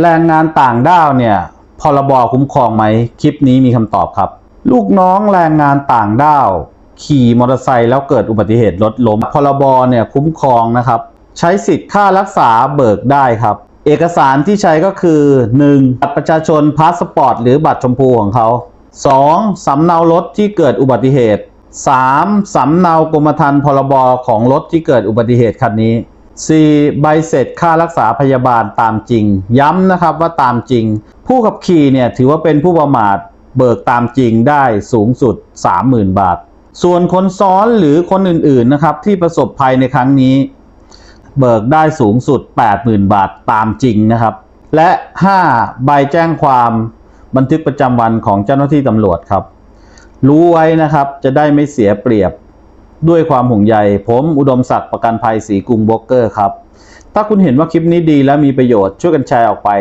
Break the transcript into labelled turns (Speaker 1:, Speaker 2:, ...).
Speaker 1: แรงงานต่างด้าวเนี่ยพรบคุ้มครองไหมคลิปนี้มีคำตอบครับ ลูกน้องแรงงานต่างด้าว ขี่มอเตอร์ไซค์แล้วเกิดอุบัติเหตุรถล้มพรบเนี่ยคุ้มครองนะครับ ใช้สิทธิ์ค่ารักษาเบิกได้ครับ เอกสารที่ใช้ก็คือ 1. บัตรประชาชนพาสปอร์ตหรือบัตรชมพูของเขา 2. สำเนารถที่เกิดอุบัติเหตุ 3. สำเนากรมธรรม์พรบของรถที่เกิดอุบัติเหตุคันนี้ 4. ใบเสร็จค่ารักษาพยาบาลตามจริง ย้ำนะครับว่าตามจริง ผู้ขับขี่เนี่ยถือว่าเป็นผู้ประมาทเบิกตามจริงได้สูงสุด 30,000 บาท ส่วนคนซ้อนหรือคนอื่นๆนะครับที่ประสบภัยในครั้งนี้ เบิกได้สูงสุด 80,000 บาทตามจริงนะครับ และ 5. ใบแจ้งความบันทึกประจำวันของเจ้าหน้าที่ตำรวจครับ รู้ไว้นะครับจะได้ไม่เสียเปรียบ ด้วยความห่วงใยผมอุดมศักดิ์ประกันภัยสีกรุงโบรกเกอร์ครับ ถ้าคุณเห็นว่าคลิปนี้ดีและมีประโยชน์ช่วยกันแชร์ออกไป